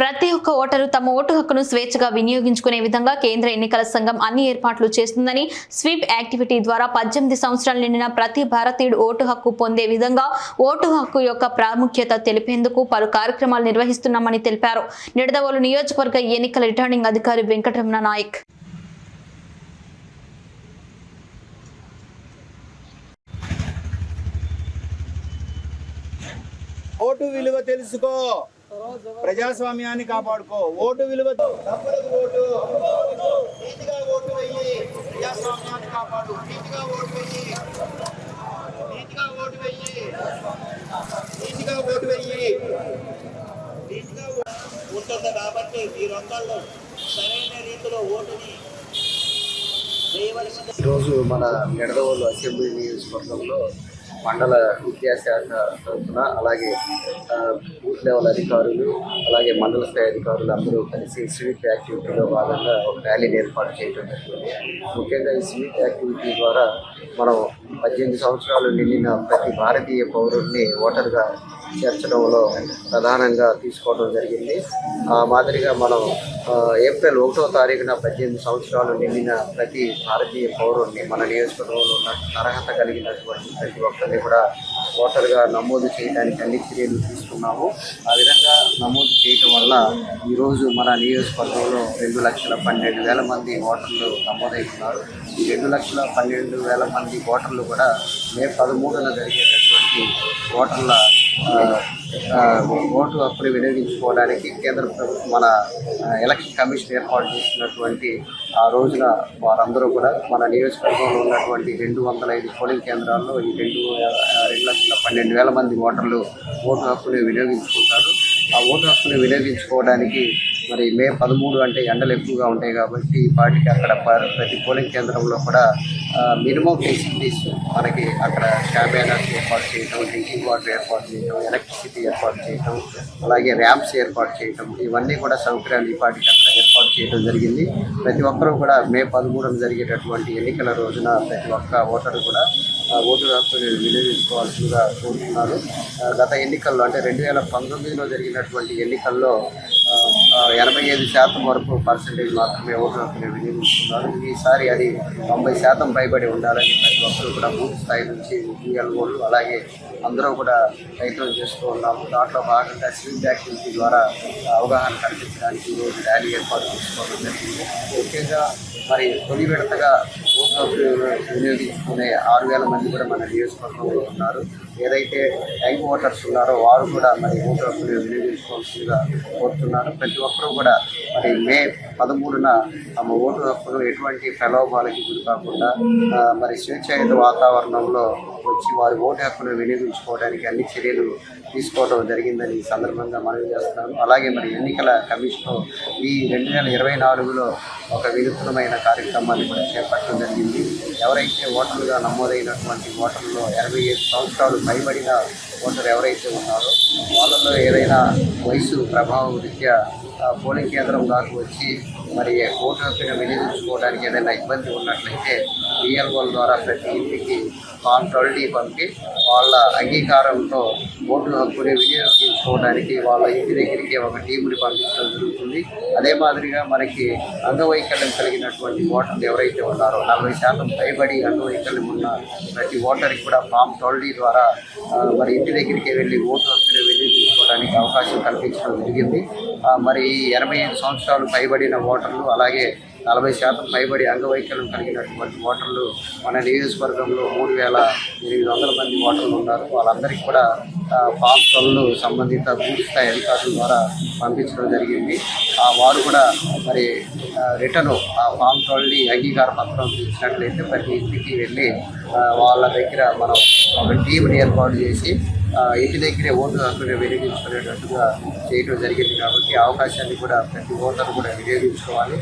ప్రతి ఒక్క ఓటరు తమ ఓటు హక్కును స్వేచ్ఛగా వినియోగించుకునే విధంగా కేంద్ర ఎన్నికల సంఘం అన్ని ఏర్పాట్లు చేస్తుందని స్వీప్ యాక్టివిటీ ద్వారా పద్దెనిమిది సంవత్సరాలు నిండిన ప్రతి భారతీయుడు ఓటు హక్కు పొందే విధంగా ఓటు హక్కు యొక్క ప్రాముఖ్యత తెలిపేందుకు పలు కార్యక్రమాలు నిర్వహిస్తున్నామని తెలిపారు. నిడదవోలు నియోజకవర్గ ఎన్నికల రిటర్నింగ్ అధికారి వెంకటరమణ నాయక్. ఓటు విలువ తెలుసుకో. ప్రజాస్వామ్యాన్ని కాపాడుకో. ఓటు విలువ డబ్బులకు ఓటు. నీతిగా ఓటు వెయ్యి ప్రజాస్వామ్యాన్ని కాపాడు. నీతిగా ఓటు వెయ్యి నీతిగా ఓటు వెయ్యి నీతిగా ఓటు వెయ్యి నీతిగా ఓటు ఉంటుంది కాబట్టి మీరందరూ సరైన రీతిలో ఓటుని వేయవలసింది. ఈరోజు మన నిడదవోలు అసెంబ్లీ నియోజకవర్గంలో మండల విద్యాశాఖ తరఫున అలాగే బూత్ లెవెల్ అధికారులు అలాగే మండల స్థాయి అధికారులు అందరూ కలిసి స్వీట్ యాక్టివిటీలో భాగంగా ఒక ర్యాలీని ఏర్పాటు చేయడం జరిగింది ముఖ్యంగా ఈ స్వీట్ యాక్టివిటీ ద్వారా మనం పద్దెనిమిది సంవత్సరాలు నిండిన ప్రతి భారతీయ పౌరుడిని ఓటర్గా చేర్చడంలో ప్రధానంగా తీసుకోవడం జరిగింది. ఆ మాదిరిగా మనం ఏప్రిల్ ఒకటో తారీఖున పద్దెనిమిది సంవత్సరాలు నిండిన ప్రతి భారతీయ పౌరుడిని మన నియోజకవర్గంలో ఉన్న అర్హత కలిగినటువంటి ప్రతి ఒక్కరిని కూడా ఓటర్గా నమోదు చేయడానికి అన్ని చర్యలు తీసుకున్నాము. ఆ విధంగా నమోదు చేయటం వల్ల ఈరోజు మన నియోజకవర్గంలో రెండు లక్షల పన్నెండు వేల మంది ఓటర్లు నమోదవుతున్నారు ఈ రెండు లక్షల పన్నెండు వేల మంది ఓటర్లు కూడా మే పదమూడున జరిగేటటువంటి ఓటర్ల ఓటు హక్కుని వినియోగించుకోవడానికి కేంద్ర ప్రభుత్వం మన ఎలక్షన్ కమిషన్ ఏర్పాటు చేసినటువంటి ఆ రోజున వారందరూ కూడా మన నియోజకవర్గంలో ఉన్నటువంటి రెండు వందల ఐదు పోలింగ్ కేంద్రాల్లో ఈ రెండు రెండు లక్షల పన్నెండు వేల మంది ఓటర్లు ఓటు హక్కుని వినియోగించుకుంటారు. ఆ ఓటు హక్కుని వినియోగించుకోవడానికి మరి మే పదమూడు అంటే ఎండలు ఎక్కువగా ఉంటాయి కాబట్టి ఈ పార్టీకి అక్కడ ప్రతి పోలింగ్ కేంద్రంలో కూడా మినిమం ఫెసిలిటీస్ మనకి అక్కడ క్యాబినెట్స్ ఏర్పాటు చేయటం డ్రింకింగ్ వాటర్ ఏర్పాటు చేయటం ఎలక్ట్రిసిటీ ఏర్పాటు చేయటం అలాగే ర్యాంప్స్ ఏర్పాటు చేయటం ఇవన్నీ కూడా సౌకర్యాలు ఈ పార్టీకి అక్కడ ఏర్పాటు చేయడం జరిగింది. ప్రతి ఒక్కరూ కూడా మే పదమూడున జరిగేటటువంటి ఎన్నికల రోజున ప్రతి ఒక్క ఓటరు కూడా ఆ, ఓటు హక్కుని వినియోగించుకోవాల్సిందిగా కోరుతున్నారు గత ఎన్నికల్లో అంటే రెండు వేల పంతొమ్మిదిలో జరిగినటువంటి ఎన్నికల్లో ఎనభై ఐదు శాతం వరకు పర్సంటేజ్ మాత్రమే ఓటు హక్కుని ఈసారి అది తొంభై శాతం పైబడి ఉండాలని ప్రతి ఒక్కరు కూడా బూత్ స్థాయి నుంచి ఓళ్ళు అలాగే అందరూ కూడా ప్రయత్నం చేస్తూ ఉన్నాము. దాంట్లో భాగంగా స్వీట్ యాక్టివిటీ ద్వారా అవగాహన కల్పించడానికి ఈరోజు ర్యాలీ ఏర్పాటు చేసుకోవడం జరిగింది. ముఖ్యంగా మరి తొలి విడతగా ఓటు హక్కు వినియోగించుకునే ఆరు వేల మంది కూడా మన నియోజకవర్గంలో ఉన్నారు. ఏదైతే యంగ్ ఓటర్స్ ఉన్నారో వారు కూడా మరి ఓటు హక్కుని వినియోగించుకోవాల్సిందిగా కోరుతున్నారు ప్రతి ఒక్కరూ కూడా మరి మే పదమూడున తమ ఓటు హక్కును ఎటువంటి ప్రలోభాలకి గురి కాకుండా మరి స్వేచ్ఛాయుత వాతావరణంలో వచ్చి వారి ఓటు హక్కును వినియోగించుకోవడానికి అన్ని చర్యలు తీసుకోవడం జరిగిందని ఈ సందర్భంగా మనవి చేస్తున్నాను. అలాగే మరి ఎన్నికల కమిషన్ ఈ రెండు వేల ఇరవై నాలుగులో ఒక వినూత్నమైన కార్యక్రమాన్ని కూడా చేపట్టడం జరిగింది. ఎవరైతే ఓటర్లుగా నమోదైనటువంటి ఓటర్లో ఎనభై ఐదు సంవత్సరాలు పైబడిన ఓటర్ ఎవరైతే ఉన్నారో వాళ్ళలో ఏదైనా వయసు ప్రభావం రీత్యా పోలింగ్ కేంద్రం దాకా వచ్చి మరి ఓటు హక్కును వినియోగించుకోవడానికి ఏదైనా ఇబ్బంది ఉన్నట్లయితే పిఎల్ఓల ద్వారా ప్రతి ఇంటికి ఫామ్ పంపి వాళ్ళ అంగీకారంతో ఓటు హక్కుని వినియోగించుకోవడానికి వాళ్ళ ఇంటి దగ్గరికి ఒక టీముని పంపించడం జరుగుతుంది. అదే మాదిరిగా మనకి అంగవైకల్యం కలిగినటువంటి ఓటర్లు ఎవరైతే ఉన్నారో నలభై శాతం పైబడి అంగవైకల్యం ఉన్న ప్రతి ఓటర్కి కూడా ఫామ్ ట్వెల్టీ ద్వారా మరి ఇంటి దగ్గరికి వెళ్ళి ఓటు హక్కుని వినియోగించుకోవడానికి అవకాశం కల్పించడం జరిగింది. మరి ఈ ఎనభై ఐదు సంవత్సరాలు పైబడిన ఓటర్లు అలాగే నలభై శాతం పైబడి అంగవైకల్యం కలిగినటువంటి ఓటర్లు మన నియోజకవర్గంలో మూడు వేల ఎనిమిది వందల మంది ఓటర్లు ఉన్నారు. వాళ్ళందరికీ కూడా ఫామ్ ట్వెల్వ్ సంబంధిత పూర్తి స్థాయి అధికారుల ద్వారా పంపించడం జరిగింది. ఆ వారు కూడా మరి రిటర్న్ ఆ ఫామ్ ట్వెల్వ్ అంగీకార పత్రం ఇచ్చినట్లయితే ప్రతి ఇంటికి వెళ్ళి వాళ్ళ దగ్గర మనం ఒక టీంని ఏర్పాటు చేసి ఇంటి దగ్గరే ఓటు హక్కుని వినియోగించుకునేటట్టుగా చేయడం జరిగింది కాబట్టి అవకాశాన్ని కూడా ప్రతి ఓటర్ కూడా వినియోగించుకోవాలి.